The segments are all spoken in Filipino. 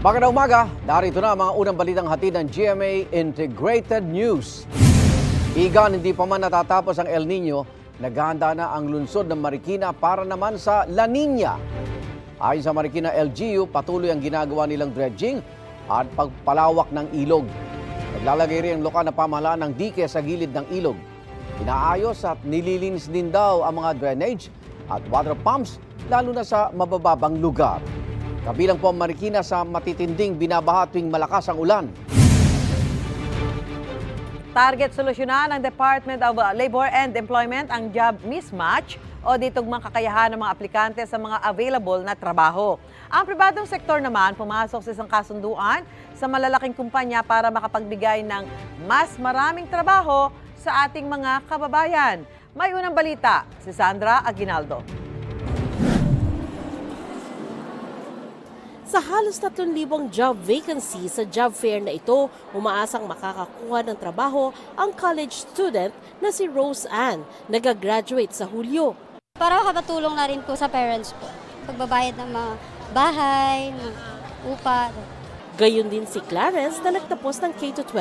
Magandang umaga, narito na mga unang balitang hatid ng GMA Integrated News. Igan, hindi pa man natatapos ang El Nino, naghahanda na ang lungsod ng Marikina para naman sa La Nina. Ayon sa Marikina LGU, patuloy ang ginagawa nilang dredging at pagpalawak ng ilog. Naglalagay rin ang lokal na pamahalaan ng dike sa gilid ng ilog. Inaayos at nililinis din daw ang mga drainage at water pumps lalo na sa mabababang lugar. Kabilang po ang Marikina sa matitinding binabaha tuwing malakas ang ulan. Target solusyonan ng Department of Labor and Employment ang job mismatch o ditugmang kakayahan ng mga aplikante sa mga available na trabaho. Ang pribadong sektor naman pumasok sa isang kasunduan sa malalaking kumpanya para makapagbigay ng mas maraming trabaho sa ating mga kababayan. May unang balita, si Sandra Aguinaldo. Sa halos 3,000 job vacancy sa job fair na ito, umaasang makakakuha ng trabaho ang college student na si Rose Ann, nagagraduate sa Hulyo. Para makapatulong na rin po sa parents po. Pagbabayad ng mga bahay, ng upa. Gayon din si Clarence na nagtapos ng K-12.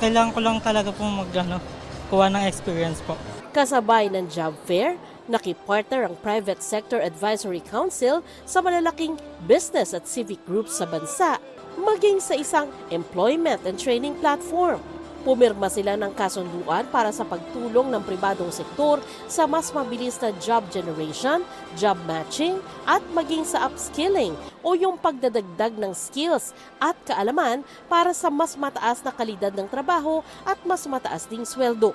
Kailangan ko lang talaga po mag, ano, kuha ng experience po. Kasabay ng job fair, nakipartner ang Private Sector Advisory Council sa malalaking business at civic groups sa bansa, maging sa isang employment and training platform. Pumirma sila ng kasunduan para sa pagtulong ng pribadong sektor sa mas mabilis na job generation, job matching, at maging sa upskilling o yung pagdadagdag ng skills at kaalaman para sa mas mataas na kalidad ng trabaho at mas mataas ding sweldo.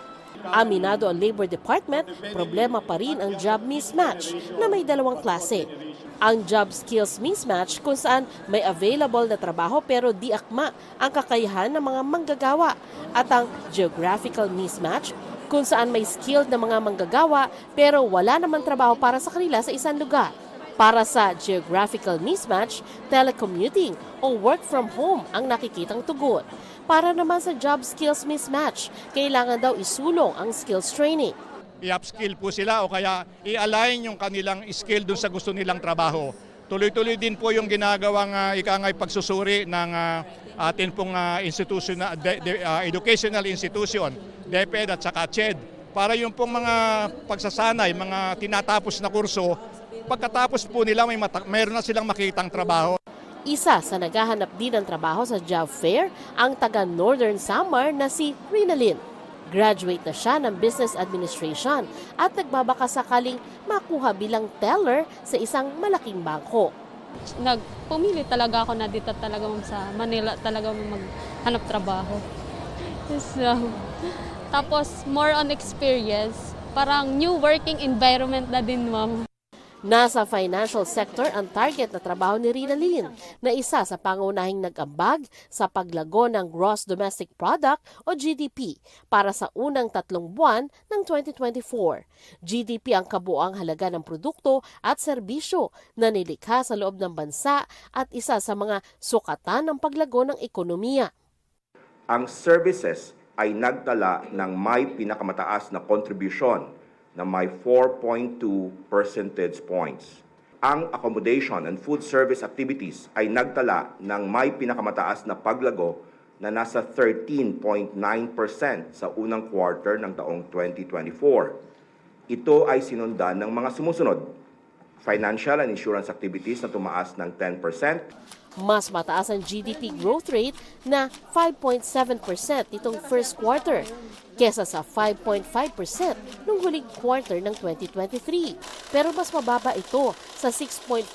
Aminado ang Labor Department, problema pa rin ang job mismatch na may dalawang klase. Ang job skills mismatch kung saan may available na trabaho pero di akma ang kakayahan ng mga manggagawa at ang geographical mismatch kung saan may skilled na mga manggagawa pero wala naman trabaho para sa kanila sa isang lugar. Para sa geographical mismatch, telecommuting o work from home ang nakikitang tugon. Para naman sa job skills mismatch, kailangan daw isulong ang skills training. i-upskill po sila o kaya i-align yung kanilang skill dun sa gusto nilang trabaho. Tuloy-tuloy din po yung ginagawang uh, ikangay pagsusuri ng ah, atin pong ah, institution, na- de- de- ah, educational institution, DepEd at saka CHED, para yung pong mga pagsasanay, mga tinatapos na kurso, pagkatapos po nila may mata- mayroon na silang makitang trabaho. Isa sa naghahanap din ng trabaho sa job fair ang taga Northern Samar na si Rinalyn. Graduate na siya ng Business Administration at nagbabaka sakaling makuha bilang teller sa isang malaking bangko. nagpumili talaga ako na dito talaga sa Manila talaga maghanap trabaho. So, tapos more on experience, parang new working environment na din ma'am. Nasa financial sector ang target na trabaho ni Rinalyn na isa sa pangunahing nag-ambag sa paglago ng Gross Domestic Product o GDP para sa unang tatlong buwan ng 2024. GDP ang kabuang halaga ng produkto at serbisyo na nilikha sa loob ng bansa at isa sa mga sukatan ng paglago ng ekonomiya. ang services ay nagtala ng may pinakamataas na kontribusyon na may 4.2 percentage points. Ang accommodation and food service activities ay nagtala ng may pinakamataas na paglago na nasa 13.9% sa unang quarter ng taong 2024. Ito ay sinundan ng mga sumusunod. Financial and insurance activities na tumaas ng 10%, Mas mataas ang GDP growth rate na 5.7% nitong first quarter kesa sa 5.5% nung huling quarter ng 2023. Pero mas mababa ito sa 6.4%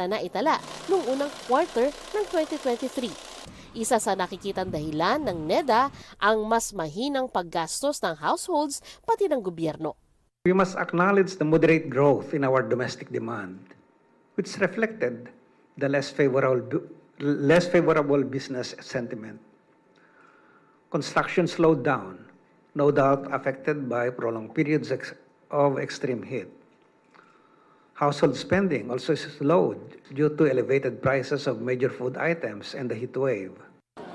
na naitala nung unang quarter ng 2023. Isa sa nakikitang dahilan ng NEDA ang mas mahinang paggastos ng households pati ng gobyerno. We must acknowledge the moderate growth in our domestic demand, which reflected the less favorable, less favorable business sentiment. Construction slowed down, no doubt affected by prolonged periods of extreme heat. Household spending also slowed due to elevated prices of major food items and the heat wave.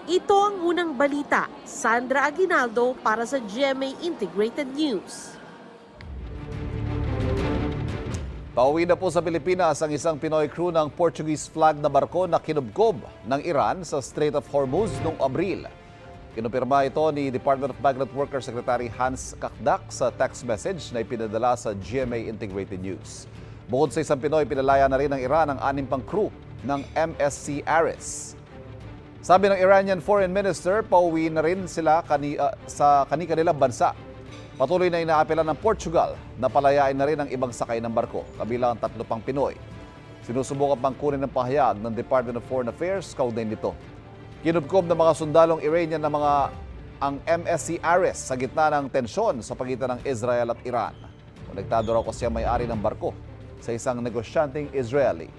Ito ang unang balita. Sandra Aguinaldo para sa GMA Integrated News. Pauwi na po sa Pilipinas ang isang Pinoy crew ng Portuguese flag na barko na kinubkob ng Iran sa Strait of Hormuz noong Abril. Kinumpirma ito ni Department of Migrant Workers Secretary Hans Kakdak sa text message na ipinadala sa GMA Integrated News. Bukod sa isang Pinoy, pinalaya na rin ng Iran ang anim pang crew ng MSC Aris. Sabi ng Iranian Foreign Minister, pauwi na rin sila kani, ah, sa kani-kanilang bansa. Patuloy na inaapela ng Portugal na palayain na rin ang ibang sakay ng barko, kabilang ang tatlo pang Pinoy. Sinusubukan pang kunin ng pahayag ng Department of Foreign Affairs kaugnay nito. Kinubkob ng mga sundalong Iranian na mga ang MSC Ares sa gitna ng tensyon sa pagitan ng Israel at Iran. Konektado raw kasi ang may-ari ng barko sa isang negosyanteng Israeli.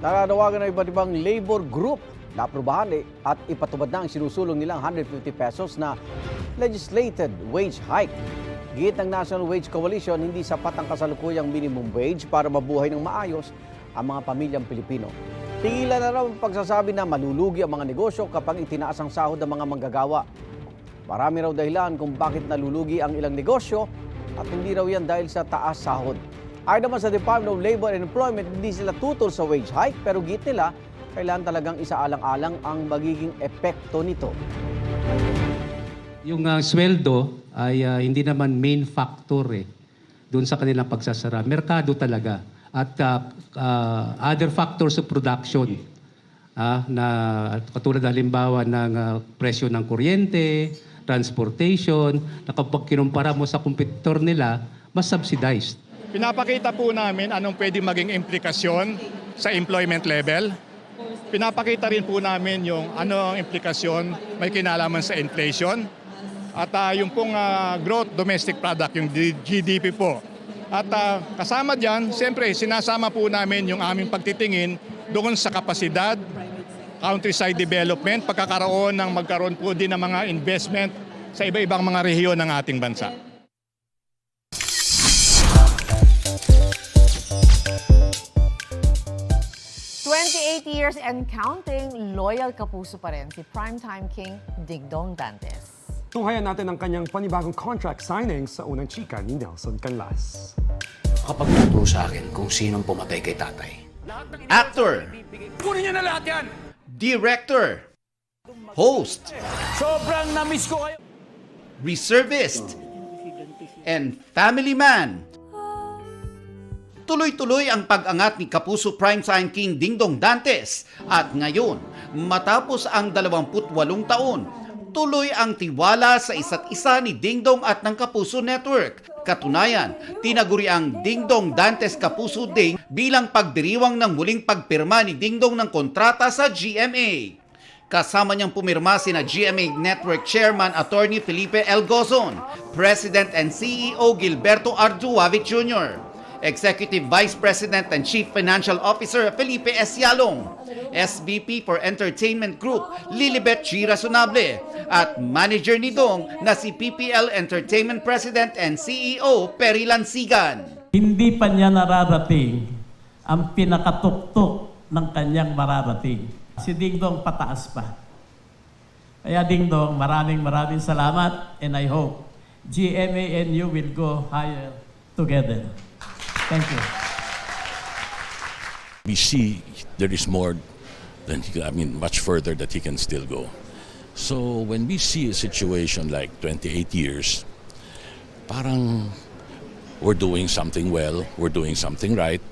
Nananawagan ng iba't ibang labor group na aprubahan eh, at ipatubad na ang sinusulong nilang 150 pesos na legislated wage hike. Git ng National Wage Coalition, hindi sapat ang kasalukuyang minimum wage para mabuhay ng maayos ang mga pamilyang Pilipino. Tigilan na raw ang pagsasabi na malulugi ang mga negosyo kapag itinaas ang sahod ng mga manggagawa. Marami raw dahilan kung bakit nalulugi ang ilang negosyo at hindi raw yan dahil sa taas sahod. Ayon naman sa Department of Labor and Employment, hindi sila tutol sa wage hike pero git nila, kailangan talagang isaalang-alang ang magiging epekto nito. Yung ah, sweldo ay ah, hindi naman main factor eh doon sa kanilang pagsasara. Merkado talaga at ah, ah, other factors of production ah, na katulad halimbawa ng ah, presyo ng kuryente, transportation, na kapag kinumpara mo sa competitor nila, mas subsidized. Pinapakita po namin anong pwede maging implikasyon sa employment level. Pinapakita rin po namin yung ano ang implikasyon may kinalaman sa inflation. At ah, yung pong ah, growth domestic product, yung GDP po. At ah, kasama dyan, siyempre sinasama po namin yung aming pagtitingin doon sa kapasidad, countryside development, pagkakaroon ng magkaroon po din ng mga investment sa iba-ibang mga rehiyon ng ating bansa. Years and counting, loyal kapuso pa rin si primetime king Dingdong Dantes. Tunghayan natin ang kanyang panibagong contract signing sa unang chika ni Nelson Canlas. kapag tuturo sa akin kung sinong pumatay kay tatay. Actor. Kunin niyo na lahat yan. Director. Host. Sobrang namiss ko kayo! Reservist. And family man. Tuloy-tuloy ang pag-angat ni Kapuso Primetime King Dingdong Dantes at ngayon, matapos ang 28 taon, tuloy ang tiwala sa isa't isa ni Dingdong at ng Kapuso Network. Katunayan, tinaguri ang Dingdong Dantes Kapuso Day bilang pagdiriwang ng muling pagpirma ni Dingdong ng kontrata sa GMA. Kasama niyang pumirma sina GMA Network Chairman Attorney Felipe L. Gozon, President and CEO Gilberto Arduavit Jr., Executive Vice President and Chief Financial Officer Felipe S. Yalong, SVP for Entertainment Group Lilibet G. Razonable, at manager ni Dong na si PPL Entertainment President and CEO Perry Lansigan. Hindi pa niya nararating ang pinakatuktok ng kanyang mararating. Si Dingdong pataas pa. Kaya Dingdong, maraming maraming salamat and I hope GMA and you will go higher together. Thank you. we see there is more than he, I mean, much further that he can still go. So when we see a situation like 28 years, parang we're doing something well, we're doing something right.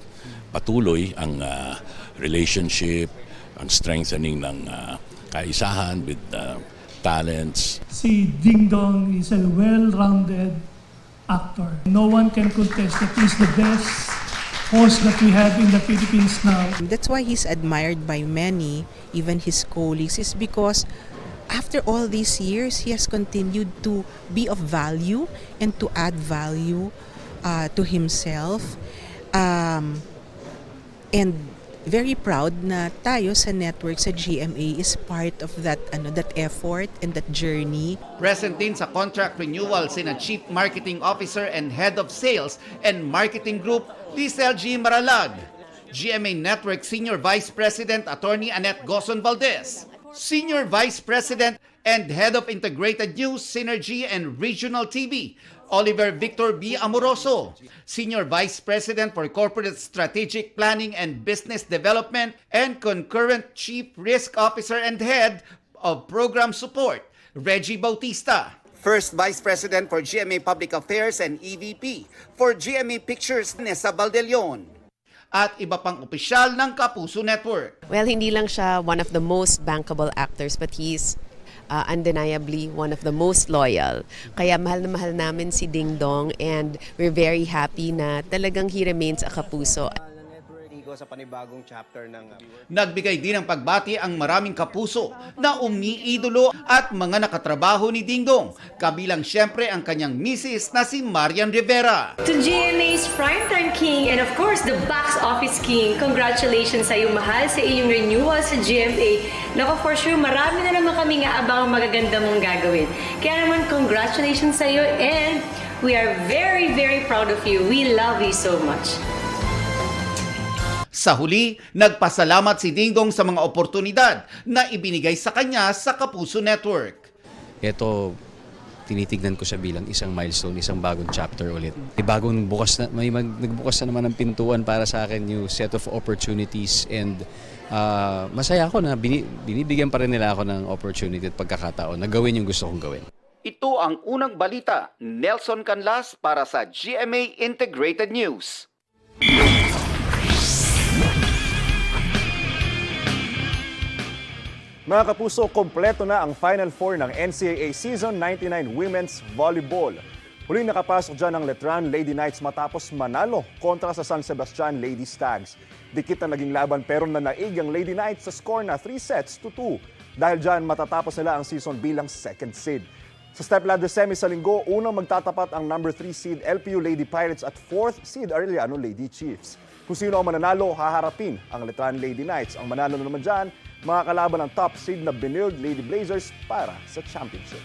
Patuloy ang ah, relationship, ang strengthening ng ah, kaisahan with ah, talents. Si Ding Dong is a well-rounded actor. No one can contest that he's the best host that we have in the Philippines now. That's why he's admired by many, even his colleagues, is because after all these years, he has continued to be of value and to add value uh, to himself. Um, and very proud na tayo sa network sa GMA is part of that ano that effort and that journey. Present din sa contract renewal sina Chief Marketing Officer and Head of Sales and Marketing Group, Lisel G. Maralag. GMA Network Senior Vice President Attorney Annette Goson Valdez. Senior Vice President and Head of Integrated News, Synergy and Regional TV, Oliver Victor B. Amoroso, Senior Vice President for Corporate Strategic Planning and Business Development and concurrent Chief Risk Officer and Head of Program Support, Reggie Bautista. First Vice President for GMA Public Affairs and EVP for GMA Pictures, Nessa Baldelion. At iba pang opisyal ng Kapuso Network. Well, hindi lang siya one of the most bankable actors, but he's uh, undeniably one of the most loyal. Kaya mahal na mahal namin si Ding Dong and we're very happy na talagang he remains a kapuso. Sa panibagong chapter ng Nagbigay din ng pagbati ang maraming kapuso na umiidolo at mga nakatrabaho ni Dingdong, kabilang siyempre ang kanyang misis na si Marian Rivera. To GMA's Primetime King and of course the Box Office King, congratulations sa iyong mahal sa iyong renewal sa GMA. Nako for sure, marami na naman kami nga abang magaganda mong gagawin. Kaya naman congratulations sa iyo and we are very very proud of you. We love you so much. Sa huli, nagpasalamat si Dingdong sa mga oportunidad na ibinigay sa kanya sa Kapuso Network. Ito, tinitignan ko siya bilang isang milestone, isang bagong chapter ulit. May bagong bukas na, may mag, nagbukas na naman ng pintuan para sa akin, new set of opportunities and ah, masaya ako na bini, binibigyan pa rin nila ako ng opportunity at pagkakataon na gawin yung gusto kong gawin. Ito ang unang balita, Nelson Canlas para sa GMA Integrated News. Mga kapuso, kompleto na ang Final Four ng NCAA Season 99 Women's Volleyball. Huling nakapasok dyan ang Letran Lady Knights matapos manalo kontra sa San Sebastian Lady Stags. Dikit na naging laban pero nanaig ang Lady Knights sa score na 3 sets to 2. Dahil dyan matatapos nila ang season bilang second seed. Sa step ladder semi sa linggo, unang magtatapat ang number 3 seed LPU Lady Pirates at 4th seed Arellano Lady Chiefs. Kung sino ang mananalo, haharapin ang Letran Lady Knights. Ang manalo na naman dyan, mga kalaban ng top seed na Benilde Lady Blazers para sa championship.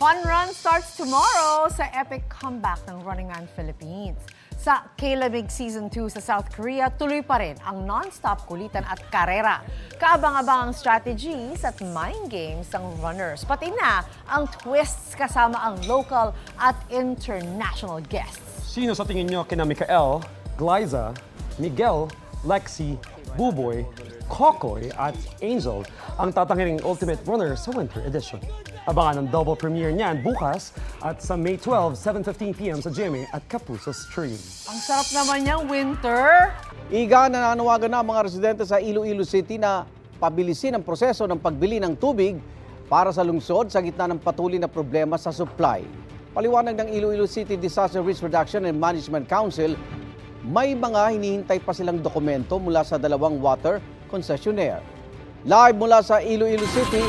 Fun run starts tomorrow sa epic comeback ng Running Man Philippines. Sa K-Lamig Season 2 sa South Korea, tuloy pa rin ang non-stop kulitan at karera. Kaabang-abang ang strategies at mind games ng runners. Pati na ang twists kasama ang local at international guests. Sino sa tingin nyo kina Mikael, Glyza, Miguel, Lexi, Buboy, Kokoy at Angel ang tatanggiling Ultimate Runner sa Winter Edition. Abangan ang double premiere niyan bukas at sa May 12, 7.15pm sa GMA at Kapuso Stream. Ang sarap naman niyang winter. Iga, nananawagan na ang mga residente sa Iloilo City na pabilisin ang proseso ng pagbili ng tubig para sa lungsod sa gitna ng patuloy na problema sa supply. Paliwanag ng Iloilo City Disaster Risk Reduction and Management Council, may mga hinihintay pa silang dokumento mula sa dalawang water concessionaire. Live mula sa Iloilo City,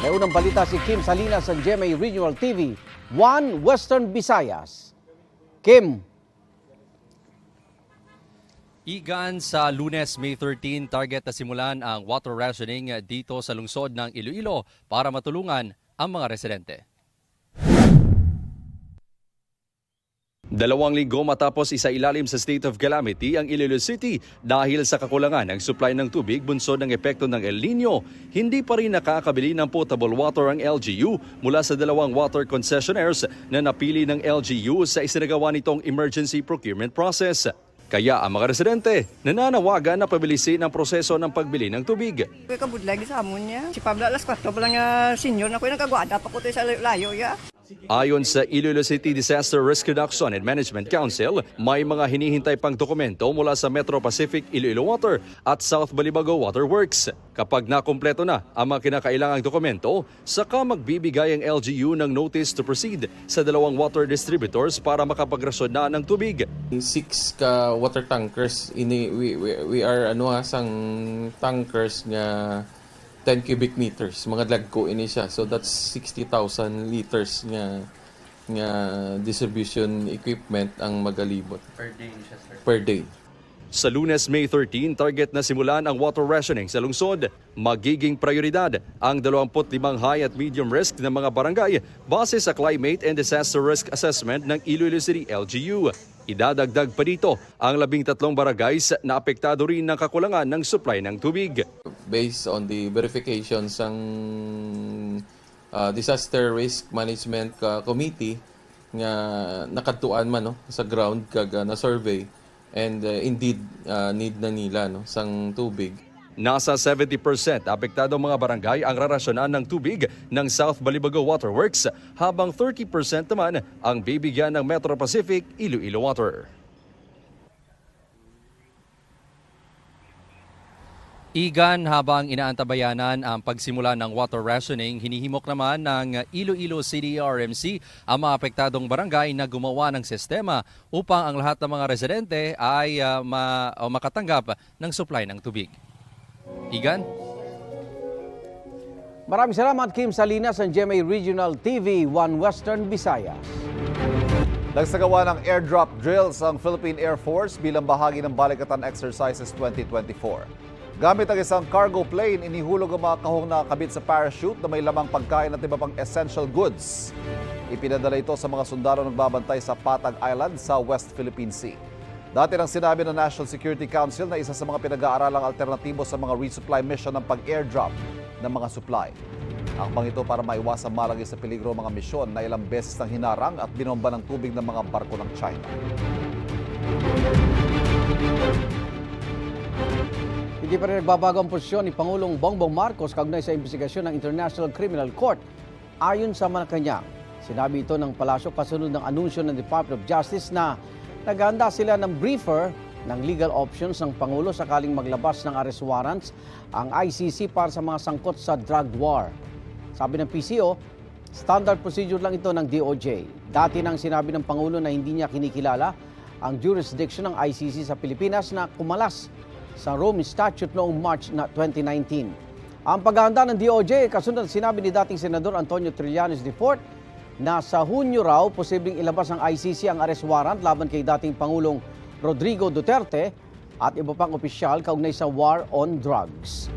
may unang balita si Kim Salinas ng GMA Regional TV, One Western Visayas. Kim, Igan sa lunes, May 13, target na simulan ang water rationing dito sa lungsod ng Iloilo para matulungan ang mga residente. Dalawang linggo matapos isa ilalim sa state of calamity ang Iloilo City dahil sa kakulangan ng supply ng tubig bunsod ng epekto ng El Nino, hindi pa rin nakakabili ng potable water ang LGU mula sa dalawang water concessionaires na napili ng LGU sa isinagawa nitong emergency procurement process. Kaya ang mga residente nananawagan na pabilisin ang proseso ng pagbili ng tubig. Kaya kabud lagi sa amon niya. Si Pablo alas 4 pa lang nga senior na ko yung nagkagwada pa ko sa layo ya. Ayon sa Iloilo City Disaster Risk Reduction and Management Council, may mga hinihintay pang dokumento mula sa Metro Pacific Iloilo Water at South Balibago Water Works. Kapag nakumpleto na ang mga kinakailangang dokumento, saka magbibigay ang LGU ng notice to proceed sa dalawang water distributors para makapagrasyon na ng tubig. six ka water tankers ini we, we, we are ano sang tankers nga 10 cubic meters mga dagko ini siya so that's 60,000 liters nga nga distribution equipment ang magalibot Per day siya, sir. per day Sa lunes, May 13, target na simulan ang water rationing sa lungsod. Magiging prioridad ang 25 high at medium risk ng mga barangay base sa Climate and Disaster Risk Assessment ng Iloilo City LGU. Idadagdag pa dito ang labing tatlong barangay na apektado rin ng kakulangan ng supply ng tubig. Based on the verifications ng uh, Disaster Risk Management uh, Committee nga nakatuan man no sa ground kag uh, na survey and uh, indeed uh, need na nila no sang tubig. Nasa 70% apektado mga barangay ang rarasyonan ng tubig ng South Balibago Waterworks habang 30% naman ang bibigyan ng Metro Pacific Iloilo Water. Igan habang inaantabayanan ang pagsimula ng water rationing, hinihimok naman ng Iloilo City RMC ang mga apektadong barangay na gumawa ng sistema upang ang lahat ng mga residente ay ah, ma- makatanggap ng supply ng tubig. Igan? Maraming salamat Kim Salinas ng GMA Regional TV 1 Western Visayas. Nagsagawa ng airdrop drills ang Philippine Air Force bilang bahagi ng Balikatan Exercises 2024. Gamit ang isang cargo plane, inihulog ang mga kahong nakakabit sa parachute na may lamang pagkain at iba pang essential goods. Ipinadala ito sa mga sundalo nagbabantay sa Patag Island sa West Philippine Sea. Dati nang sinabi ng National Security Council na isa sa mga pinag-aaralang alternatibo sa mga resupply mission ng pag-airdrop ng mga supply. Akbang ito para maiwasang malagay sa peligro mga misyon na ilang beses nang hinarang at binomba ng tubig ng mga barko ng China. Hindi pa rin nagbabago ang posisyon ni Pangulong Bongbong Marcos kaugnay sa investigasyon ng International Criminal Court. Ayon sa Malacanang, sinabi ito ng palasyo kasunod ng anunsyo ng Department of Justice na naghanda sila ng briefer ng legal options ng Pangulo sakaling maglabas ng arrest warrants ang ICC para sa mga sangkot sa drug war. Sabi ng PCO, standard procedure lang ito ng DOJ. Dati nang sinabi ng Pangulo na hindi niya kinikilala ang jurisdiction ng ICC sa Pilipinas na kumalas sa Rome Statute noong March na 2019. Ang paghahanda ng DOJ, kasunod sinabi ni dating Senador Antonio Trillanes IV na sa Hunyo raw posibleng ilabas ng ICC ang arrest warrant laban kay dating Pangulong Rodrigo Duterte at iba pang opisyal kaugnay sa war on drugs.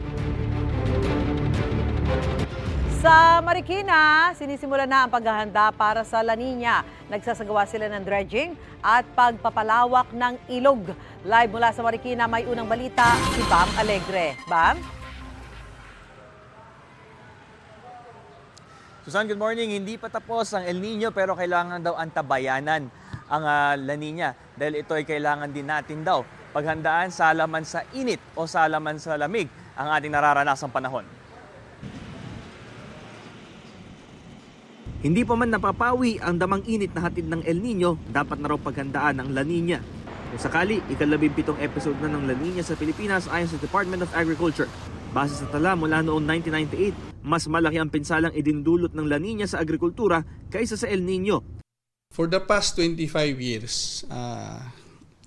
Sa Marikina, sinisimula na ang paghahanda para sa La Nina. Nagsasagawa sila ng dredging at pagpapalawak ng ilog. Live mula sa Marikina, may unang balita si Bam Alegre. Bam? Susan, good morning. Hindi pa tapos ang El Nino pero kailangan daw antabayanan ang ah, La Nina dahil ito ay kailangan din natin daw paghandaan sa laman sa init o sa laman sa lamig ang ating nararanasang panahon. Hindi pa man napapawi ang damang init na hatid ng El Nino, dapat na raw paghandaan ang La Nina. Kung sakali, ikalabing pitong episode na ng La Nina sa Pilipinas ayon sa Department of Agriculture. Base sa tala mula noong 1998, mas malaki ang pinsalang idindulot ng La Nina sa agrikultura kaysa sa El Nino. For the past 25 years, ah,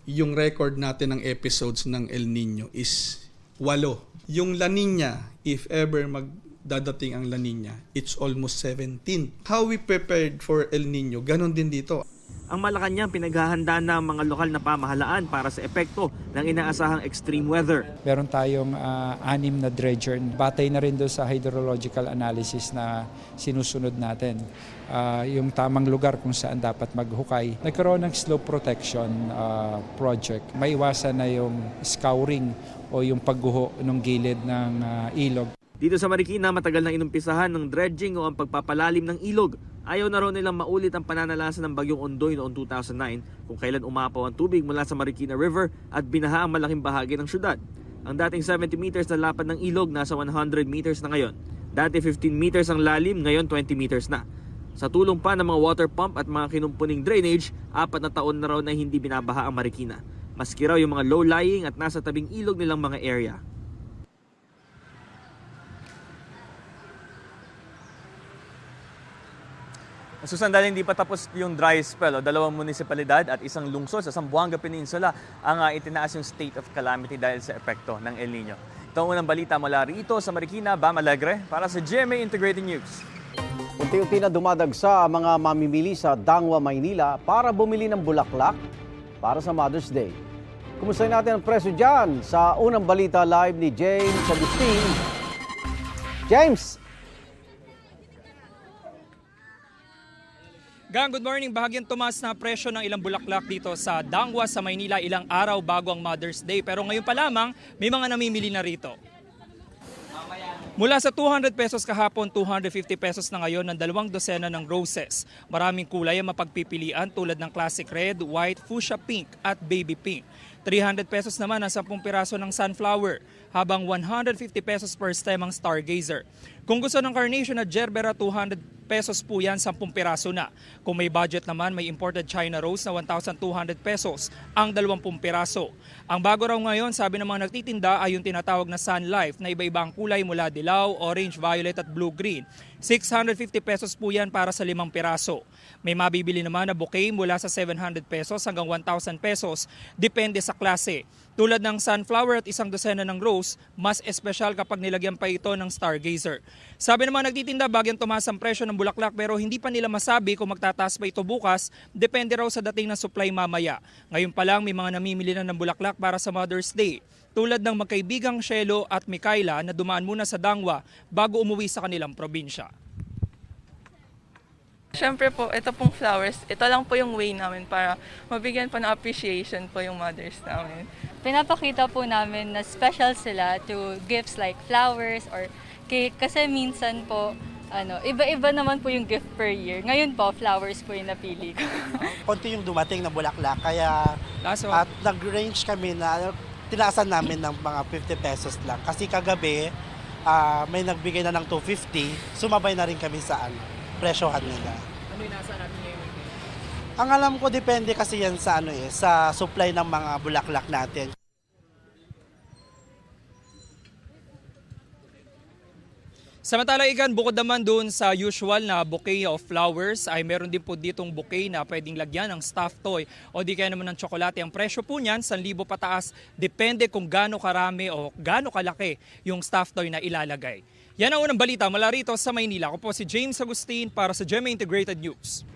yung record natin ng episodes ng El Nino is walo. Yung La Nina, if ever magdadating ang La Nina, it's almost 17. How we prepared for El Nino, ganon din dito. Ang Malacanang pinaghahandaan ng mga lokal na pamahalaan para sa epekto ng inaasahang extreme weather. Meron tayong ah, anim na dredger. Batay na rin doon sa hydrological analysis na sinusunod natin. Ah, yung tamang lugar kung saan dapat maghukay. Nagkaroon ng slope protection ah, project. Maiwasan na yung scouring o yung pagguho ng gilid ng ah, ilog. Dito sa Marikina, matagal nang inumpisahan ng dredging o ang pagpapalalim ng ilog. Ayaw na raw nilang maulit ang pananalasa ng bagyong Ondoy noong 2009 kung kailan umapaw ang tubig mula sa Marikina River at binaha ang malaking bahagi ng syudad. Ang dating 70 meters na lapad ng ilog nasa 100 meters na ngayon. Dati 15 meters ang lalim, ngayon 20 meters na. Sa tulong pa ng mga water pump at mga kinumpuning drainage, apat na taon na raw na hindi binabaha ang Marikina. Maski raw yung mga low-lying at nasa tabing ilog nilang mga area. Susan, dahil hindi pa tapos yung dry spell, o, dalawang munisipalidad at isang lungsod sa Zamboanga Peninsula ang uh, itinaas yung state of calamity dahil sa epekto ng El Nino. Ito ang unang balita mula rito sa Marikina, Bam Alegre, para sa GMA Integrated News. Unti-unti na dumadagsa ang mga mamimili sa Dangwa, Maynila para bumili ng bulaklak para sa Mother's Day. Kumusta natin ang presyo dyan sa unang balita live ni James Agustin. James! Gang, good morning. Bahagyang tumaas na presyo ng ilang bulaklak dito sa Dangwa sa Maynila ilang araw bago ang Mother's Day. Pero ngayon pa lamang, may mga namimili na rito. Mula sa 200 pesos kahapon, 250 pesos na ngayon ng dalawang dosena ng roses. Maraming kulay ang mapagpipilian tulad ng classic red, white, fuchsia pink at baby pink. 300 pesos naman ang 10 piraso ng sunflower, habang 150 pesos per stem ang stargazer. Kung gusto ng carnation at gerbera, 200 pesos po yan, 10 piraso na. Kung may budget naman, may imported China rose na 1,200 pesos ang 20 piraso. Ang bago raw ngayon, sabi ng mga nagtitinda, ay yung tinatawag na Sun Life na iba-iba ang kulay mula dilaw, orange, violet at blue-green. 650 pesos po yan para sa limang piraso. May mabibili naman na bouquet mula sa 700 pesos hanggang 1,000 pesos, depende sa klase. Tulad ng sunflower at isang dosena ng rose, mas espesyal kapag nilagyan pa ito ng stargazer. Sabi mga nagtitinda, bagyang tumaas ang presyo ng bulaklak pero hindi pa nila masabi kung magtataas pa ito bukas, depende raw sa dating ng supply mamaya. Ngayon pa lang may mga namimili na ng bulaklak para sa Mother's Day. Tulad ng magkaibigang Shelo at Mikaela na dumaan muna sa Dangwa bago umuwi sa kanilang probinsya. Siyempre po, ito pong flowers, ito lang po yung way namin para mabigyan po ng appreciation po yung mothers namin. Pinapakita po namin na special sila to gifts like flowers or kasi minsan po ano, iba-iba naman po yung gift per year. Ngayon po, flowers po yung napili ko. konti yung dumating na bulaklak. Kaya at nag-range kami na tinaasan namin ng mga 50 pesos lang. Kasi kagabi ah, may nagbigay na ng 250 sumabay na rin kami sa ano, presyohan nila. Ano yung nasa natin ngayon? ang alam ko depende kasi yan sa ano eh sa supply ng mga bulaklak natin Samantala ikan, bukod naman doon sa usual na bouquet of flowers, ay meron din po ditong bouquet na pwedeng lagyan ng stuffed toy o di kaya naman ng tsokolate. Ang presyo po niyan, 1,000 pataas, depende kung gaano karami o gaano kalaki yung stuffed toy na ilalagay. Yan ang unang balita mula rito sa Maynila. Ako po si James Agustin para sa GMA Integrated News.